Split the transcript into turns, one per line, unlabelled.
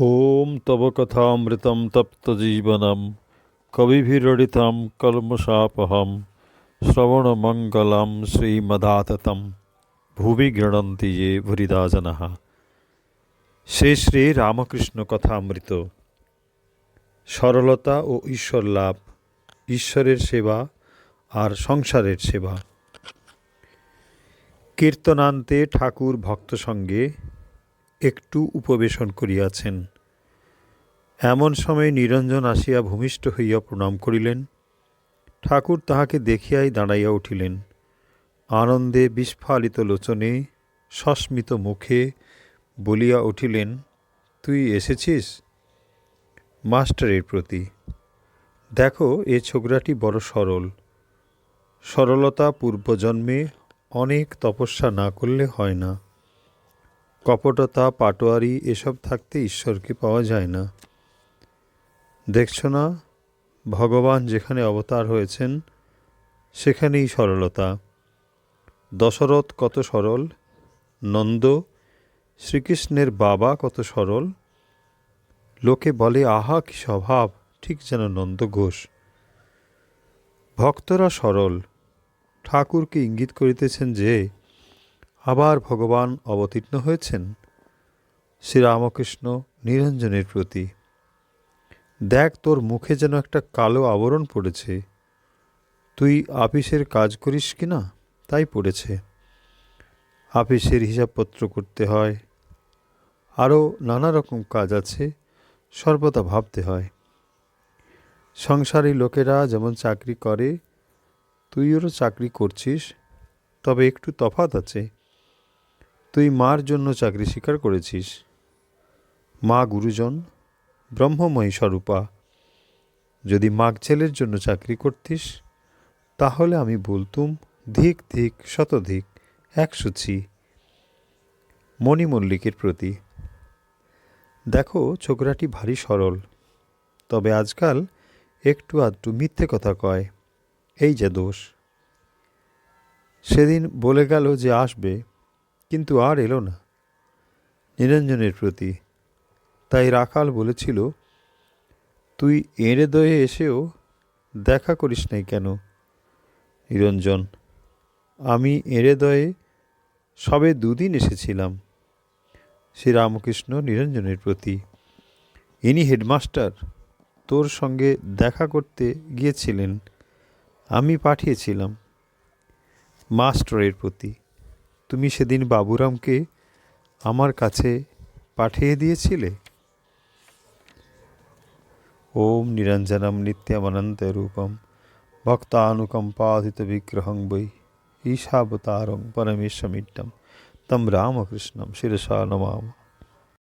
ওম তব কথামৃতম তপ্তজীবনম কবিভিরড়িতম কলমশাপহম শ্রবণমঙ্গলম শ্রীমদাততম। ভুবি গৃণন্তি যে ইয়ে ভুরিদাজন। সে শ্রী রামকৃষ্ণ কথামৃত। সরলতা ও ঈশ্বর লাভ, ঈশ্বরের সেবা আর সংসারের সেবা। কীর্তনান্তে ঠাকুর ভক্ত সঙ্গে একটু উপবেশন করিয়াছেন। এমন সময় নিরঞ্জন আসিয়া ভূমিষ্ঠ হইয়া প্রণাম করিলেন। ঠাকুর তাহাকে দেখিয়াই দাঁড়াইয়া উঠিলেন। আনন্দে বিস্ফালিত লোচনে, সস্মিত মুখে বলিয়া উঠিলেন, তুই এসেছিস? মাস্টারের প্রতি, দেখো, এ ছোকরাটি বড় সরল। সরলতা পূর্বজন্মে অনেক তপস্যা না করলে হয় না। কপটতা, পাটোয়ারি এসব থাকতে ঈশ্বরকে পাওয়া যায় না। দেখছ না? ভগবান যেখানে অবতার হয়েছেন, সেখানেই সরলতা। দশরথ কত সরল, নন্দ শ্রীকৃষ্ণের বাবা কত সরল। লোকে বলে, আহা, কি স্বভাব! ঠিক যেন নন্দ ঘোষ। ভক্তরা সরল। ঠাকুরকে ইঙ্গিত করিতেছেন যে আবার ভগবান অবতীর্ণ হয়েছেন। শ্রীরামকৃষ্ণ নিরঞ্জনের প্রতি, দেখ তোর মুখে যেন একটা কালো আবরণ পড়েছে। তুই আপিসের কাজ করিস কি না? তাই পড়েছে। আপিসের হিসাবপত্র করতে হয়। আরও নানা রকম কাজ আছে, সর্বদা ভাবতে হয়। সংসারী লোকেরা যেমন চাকরি করে তুইও চাকরি করছিস, তবে একটু তফাত আছে। তুই মার জন্য চাকরি স্বীকার করেছিস? মা গুরুজন, ব্রহ্মময়ী স্বরূপা, যদি মাগ ছেলের জন্য চাকরি করতিস, তাহলে আমি বলতুম ধিক ধিক শতধিক একশোছি। মণি মল্লিকের প্রতি, দেখো ছোকরাটি ভারী সরল, তবে আজকাল একটু আধটু মিথ্যে কথা কয়, এই যে দোষ। সেদিন বলে গেল যে আসবে কিন্তু আর এলো না। নিরঞ্জনের প্রতি তাই রাখাল বলেছিল, তুই এঁড়ে দয়ে এসেও দেখা করিস নাই কেন? নিরঞ্জন, আমি এঁড়ে দয়ে সবে দুদিন এসেছিলাম। শ্রীরামকৃষ্ণ নিরঞ্জনের প্রতি। ইনি হেডমাস্টার, তোর সঙ্গে দেখা করতে গিয়েছিলেন। আমি পাঠিয়েছিলাম। মাস্টারের প্রতি। তুমি সেদিন বাবুরামকে আমার কাছে পাঠিয়ে দিয়েছিলে? ওম নিরঞ্জনম নিত্যমনন্তরূপম ভক্তানুকম্পাধিত বিগ্রহং বৈ ঈশাবতারং পরমেশ্বমিড্ডম তম রামকৃষ্ণম শিরসা নমাম।